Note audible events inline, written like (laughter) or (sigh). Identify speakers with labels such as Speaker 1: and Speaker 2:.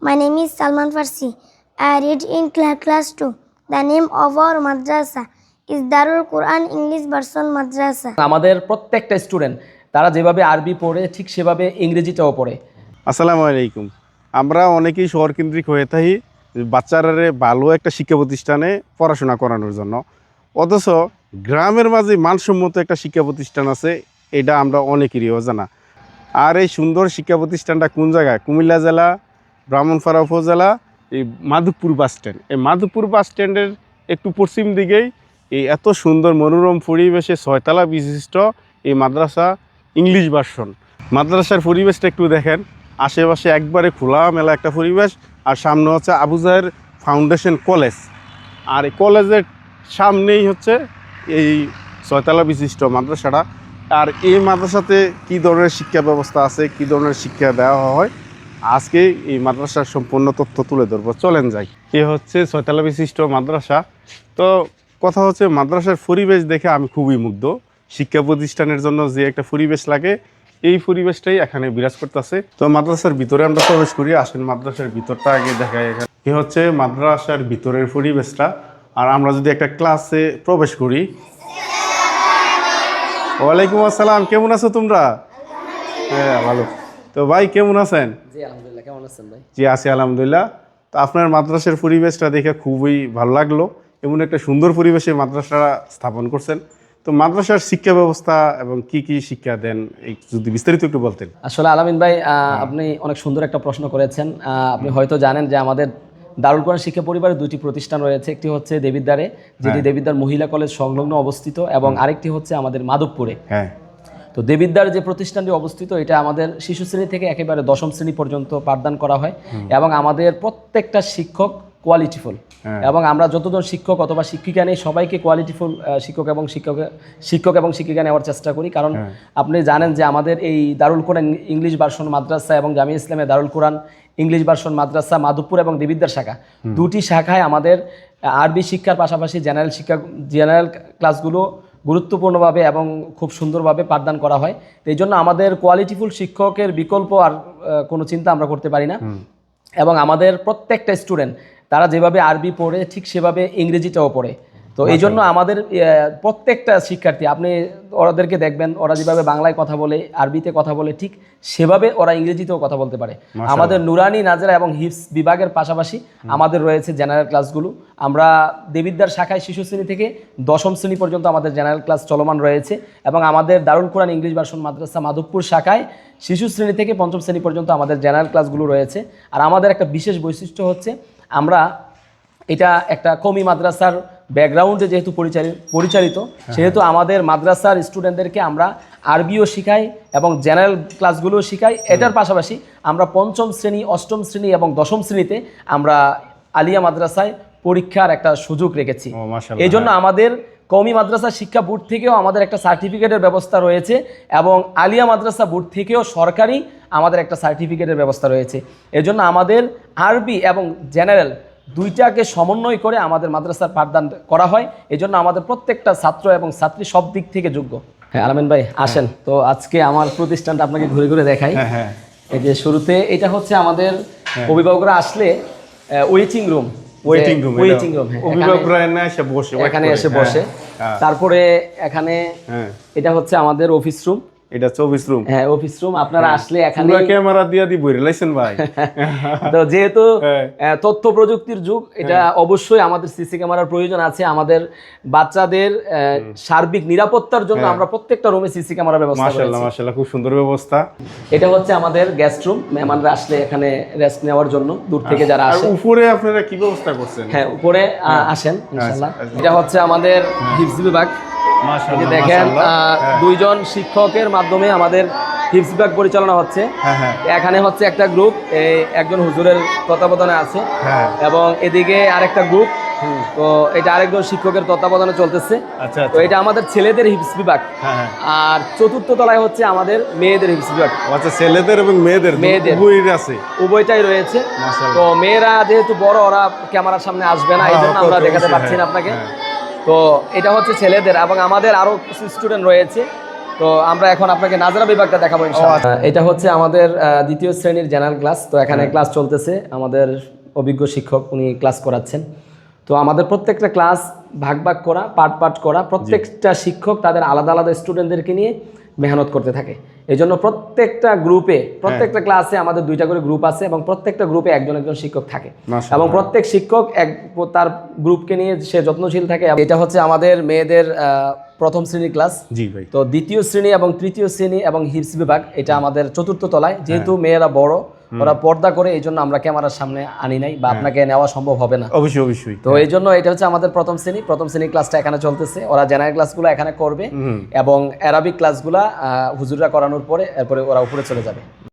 Speaker 1: My name is Salman Farsi. I read in class 2. The name of our madrasa is Darul Quran English Version Madrasa.
Speaker 2: আমাদের প্রত্যেকটা student তারা যেভাবে আরবি পড়ে ঠিক সেভাবে ইংরেজিটাও পড়ে
Speaker 3: আসসালামু আলাইকুম আমরা অনেকেই শহর কেন্দ্রিক হয়ে থাকি বাচ্চারারে ভালো একটা শিক্ষা প্রতিষ্ঠানে পড়াশোনা করানোর জন্য অথচ গ্রামের মাঝে মানসম্মত একটা শিক্ষা প্রতিষ্ঠান আছে এটা আমরা অনেকেরই অজানা আর এই সুন্দর শিক্ষা প্রতিষ্ঠানটা কোন জায়গায় কুমিল্লা জেলা ব্রাহ্মণপাড়া উপজেলা, এই মাধবপুর বাস স্ট্যান্ড এই মাধবপুর বাস স্ট্যান্ডের একটু পশ্চিম দিকেই এই এত সুন্দর মনোরম পরিবেশে ছয়তলা বিশিষ্ট এই মাদ্রাসা ইংলিশ ভার্সন মাদ্রাসার পরিবেশটা একটু দেখেন। আশেপাশে একবারে খোলা মেলা একটা পরিবেশ, আর সামনে হচ্ছে আবু জাহের ফাউন্ডেশন কলেজ আর এই কলেজের সামনেই হচ্ছে এই ছয়তলা বিশিষ্ট মাদ্রাসাটা। আর এই মাদ্রাসাতে কী ধরনের শিক্ষা ব্যবস্থা আছে, কী ধরনের শিক্ষা দেওয়া হয় আজকে এই মাদ্রাসার সম্পূর্ণ তথ্য তুলে ধরবো। চলেন যাই। এ হচ্ছে ছয়তলা বিশিষ্ট মাদ্রাসা। তো কথা হচ্ছে, মাদ্রাসার পরিবেশ দেখে আমি খুবই মুগ্ধ। শিক্ষা প্রতিষ্ঠানের জন্য যে একটা পরিবেশ লাগে, এই পরিবেশটাই এখানে বিরাজ করতেছে। তো মাদ্রাসার ভিতরে আমরা প্রবেশ করি, আসেন মাদ্রাসার ভিতরটা আগে দেখাই এখানে। এ হচ্ছে মাদ্রাসার ভিতরের পরিবেশটা। আর আমরা যদি একটা ক্লাসে প্রবেশ করি। ওয়ালাইকুম আসসালাম, কেমন আছো তোমরা? হ্যাঁ ভালো। তো ভাই কেমন আছেন?
Speaker 2: জি আলহামদুলিল্লাহ কেমন আছেন ভাই?
Speaker 3: জি আছি আলহামদুলিল্লাহ। তো আপনার মাদ্রাসার পরিবেশটা দেখে খুবই ভালো লাগল। এমন একটা সুন্দর পরিবেশে মাদ্রাসাটা স্থাপন করছেন। তো মাদ্রাসার শিক্ষা ব্যবস্থা এবং কি কি শিক্ষা দেন এই যদি বিস্তারিত একটু বলতেন।
Speaker 2: আসলে আলামিন ভাই আপনি অনেক সুন্দর একটা প্রশ্ন করেছেন। আহ, আপনি হয়তো জানেন যে আমাদের দারুল কোরআন শিক্ষা পরিবারের দুটি প্রতিষ্ঠান রয়েছে। একটি হচ্ছে দেবিদ্বারে যেটি দেবিদ্বার মহিলা কলেজ সংলগ্ন অবস্থিত এবং আরেকটি হচ্ছে আমাদের মাধবপুরে।
Speaker 3: হ্যাঁ।
Speaker 2: তো দেবিদ্বার যে প্রতিষ্ঠানটি অবস্থিত এটা আমাদের শিশু শ্রেণি থেকে একেবারে দশম শ্রেণি পর্যন্ত পাঠদান করা হয় এবং আমাদের প্রত্যেকটা শিক্ষক কোয়ালিটিফুল
Speaker 3: হ্যাঁ।
Speaker 2: এবং আমরা যতজন শিক্ষক অথবা শিক্ষিকা নেই সবাইকে কোয়ালিটিফুল শিক্ষক এবং শিক্ষক শিক্ষক এবং শিক্ষিকা নেওয়ার চেষ্টা করি। কারণ আপনি জানেন যে আমাদের এই দারুল কোরআন ইংলিশ ভার্সন মাদ্রাসা এবং জামিয়া ইসলামে দারুল কোরআন ইংলিশ ভার্সন মাদ্রাসা মাধবপুর এবং দেবিদ্বার শাখা দুটি শাখায় আমাদের আরবি শিক্ষার পাশাপাশি জেনারেল শিক্ষা জেনারেল ক্লাসগুলো গুরুত্বপূর্ণভাবে এবং খুব সুন্দরভাবে পাঠদান করা হয়। তো এই জন্য আমাদের কোয়ালিটিফুল শিক্ষকের বিকল্প আর কোনো চিন্তা আমরা করতে পারি না। এবং আমাদের প্রত্যেকটা স্টুডেন্ট তারা যেভাবে আরবি পড়ে ঠিক সেভাবে ইংরেজিটাও পড়ে। তো এই জন্য আমাদের প্রত্যেকটা শিক্ষার্থী আপনি ওরাদেরকে দেখবেন ওরা যেভাবে বাংলায় কথা বলে আরবিতে কথা বলে ঠিক সেভাবে ওরা ইংরেজিতেও কথা বলতে পারে। আমাদের নুরানি নাজরা এবং হিপস বিভাগের পাশাপাশি আমাদের রয়েছে জেনারেল ক্লাসগুলো আমরা দেবিদ্যার শাখায় শিশু শ্রেণি থেকে দশম শ্রেণি পর্যন্ত আমাদের জেনারেল ক্লাস চলমান রয়েছে এবং আমাদের দারুল কোরআন ইংলিশ ভার্সন মাদ্রাসা মাধবপুর শাখায় শিশু শ্রেণি থেকে পঞ্চম শ্রেণি পর্যন্ত আমাদের জেনারেল ক্লাসগুলো রয়েছে। আর আমাদের একটা বিশেষ বৈশিষ্ট্য হচ্ছে আমরা এটা একটা কমি মাদ্রাসার ব্যাকগ্রাউন্ডে যেহেতু পরিচালিত পরিচালিত সেহেতু আমাদের মাদ্রাসার স্টুডেন্টদেরকে আমরা আরবিও শিখাই এবং জেনারেল ক্লাসগুলোও শিখাই। এটার পাশাপাশি আমরা পঞ্চম শ্রেণি অষ্টম শ্রেণি এবং দশম শ্রেণীতে আমরা আলিয়া মাদ্রাসায় পরীক্ষার একটা সুযোগ রেখেছি। এই জন্য আমাদের কওমি মাদ্রাসা শিক্ষা বোর্ড থেকেও আমাদের একটা সার্টিফিকেটের ব্যবস্থা রয়েছে এবং আলিয়া মাদ্রাসা বোর্ড থেকেও সরকারি আমাদের একটা সার্টিফিকেটের ব্যবস্থা রয়েছে। এজন্য আমাদের আরবি এবং জেনারেল দুইটাকে সমন্বয় করে আমাদের মাদ্রাসার পাঠদান করা হয়। এজন্য আমাদের প্রত্যেকটা ছাত্র এবং ছাত্রী সব দিক থেকে যোগ্য। হ্যাঁ আলামিন ভাই আসেন। তো আজকে আমার প্রতিষ্ঠানটা আপনাকে ঘুরে ঘুরে দেখাই।
Speaker 3: হ্যাঁ হ্যাঁ।
Speaker 2: এই যে শুরুতে এটা হচ্ছে আমাদের অভিভাবকরা আসলে waiting room
Speaker 3: waiting room
Speaker 2: waiting room হ্যাঁ
Speaker 3: অভিভাবকরা এসে বসে
Speaker 2: এখানে এসে
Speaker 3: হ্যাঁ,
Speaker 2: বসে।
Speaker 3: হ্যাঁ,
Speaker 2: তারপরে এখানে
Speaker 3: হ্যাঁ।
Speaker 2: এটা হচ্ছে আমাদের অফিস রুম
Speaker 3: এটা চব্বিশ রুম
Speaker 2: হ্যাঁ অফিস রুম আপনারা আসলে এখানে
Speaker 3: পুরো ক্যামেরা দিয়া দিব রিলেশন ভাই। (laughs)
Speaker 2: তো যেহেতু
Speaker 3: হ্যাঁ।
Speaker 2: তথ্য প্রযুক্তির যুগ এটা অবশ্যই আমাদের সিসি ক্যামেরার প্রয়োজন আছে। আমাদের বাচ্চাদের সার্বিক নিরাপত্তার জন্য আমরা প্রত্যেকটা রুমে সিসি ক্যামেরার ব্যবস্থা
Speaker 3: মাশাআল্লাহ
Speaker 2: করেছি।
Speaker 3: মাশাআল্লাহ খুব সুন্দর ব্যবস্থা।
Speaker 2: এটা হচ্ছে আমাদের গেস্ট রুম মেহমানরা আসলে এখানে রেস্ট নেওয়ার জন্য দূর থেকে যারা
Speaker 3: আর
Speaker 2: আসে।
Speaker 3: উপরে আপনারা কি ব্যবস্থা করছেন?
Speaker 2: হ্যাঁ উপরে আসেন ইনশাআল্লাহ।
Speaker 3: আচ্ছা।
Speaker 2: এটা হচ্ছে আমাদের হিপস বিভাগ দেখেন দুইজন শিক্ষকের মাধ্যমে আমাদের হিপস বিভাগ পরিচালনা হচ্ছে।
Speaker 3: হ্যাঁ হ্যাঁ।
Speaker 2: এখানে হচ্ছে একটা গ্রুপ এই একজন হুজুরের তত্ত্বাবধানে আছে।
Speaker 3: হ্যাঁ।
Speaker 2: এবং এদিকে আরেকটা গ্রুপ তো এটা আরেকজন শিক্ষকের তত্ত্বাবধানে চলতেছে।
Speaker 3: আচ্ছা
Speaker 2: তো
Speaker 3: আচ্ছা।
Speaker 2: এটা আমাদের ছেলেদের হিপস বিভাগ।
Speaker 3: হ্যাঁ হ্যাঁ।
Speaker 2: আর চতুর্থ তলায় হচ্ছে আমাদের মেয়েদের হিপস বিভাগ।
Speaker 3: আচ্ছা ছেলেদের এবং মেয়েদের
Speaker 2: মেয়েদের।
Speaker 3: আছে।
Speaker 2: উভয়টাই রয়েছে। তো মেয়েরা যেহেতু বড় ওরা ক্যামেরার সামনে আসবে না এই জন্য
Speaker 3: হ্যাঁ,
Speaker 2: আমরা দেখাতে পারছি না
Speaker 3: হ্যাঁ,
Speaker 2: আপনাকে।
Speaker 3: হ্যাঁ।
Speaker 2: তো এটা হচ্ছে ছেলেদের এবং আমাদের আরও কিছু স্টুডেন্ট রয়েছে। তো আমরা এখন আপনাকে নাজারা বিভাগটা দেখাবো
Speaker 3: আচ্ছা।
Speaker 2: এটা হচ্ছে আমাদের দ্বিতীয় শ্রেণির জেনারেল ক্লাস তো এখানে
Speaker 3: হ্যাঁ।
Speaker 2: ক্লাস চলতেছে। আমাদের অভিজ্ঞ শিক্ষক উনি ক্লাস করাচ্ছেন। তো আমাদের প্রত্যেকটা ক্লাস ভাগ ভাগ করা পার্ট পার্ট করা। প্রত্যেকটা শিক্ষক তাদের আলাদা আলাদা স্টুডেন্টদেরকে নিয়ে মেহনত করতে থাকে। এই জন্য প্রত্যেকটা গ্রুপে প্রত্যেকটা ক্লাসে আমাদের দুইটা করে গ্রুপ আছে এবং প্রত্যেকটা গ্রুপে একজন একজন শিক্ষক থাকে। এবং প্রত্যেক শিক্ষক এক তার গ্রুপকে নিয়ে সে যত্নশীল থাকে এটা হচ্ছে আমাদের মেয়েদের প্রথম শ্রেণির ক্লাস
Speaker 3: জি ভাই।
Speaker 2: তো দ্বিতীয় শ্রেণি এবং তৃতীয় শ্রেণি এবং হিপস বিভাগ এটা আমাদের চতুর্থ তলায়। যেহেতু মেয়েরা বড় ওরা পর্দা করে এই জন্য আমরা ক্যামেরার সামনে আনি নাই বা আপনাকে নেওয়া সম্ভব হবে না।
Speaker 3: অবশ্যই অবশ্যই।
Speaker 2: তো এই জন্য এটা হচ্ছে আমাদের প্রথম শ্রেণি। প্রথম শ্রেণির ক্লাসটা এখানে চলতেছে। ওরা জেনারেল ক্লাসগুলো এখানে করবে এবং অ্যারাবিক ক্লাসগুলা আহ, হুজুররা করানোর পরে এরপরে ওরা উপরে চলে যাবে।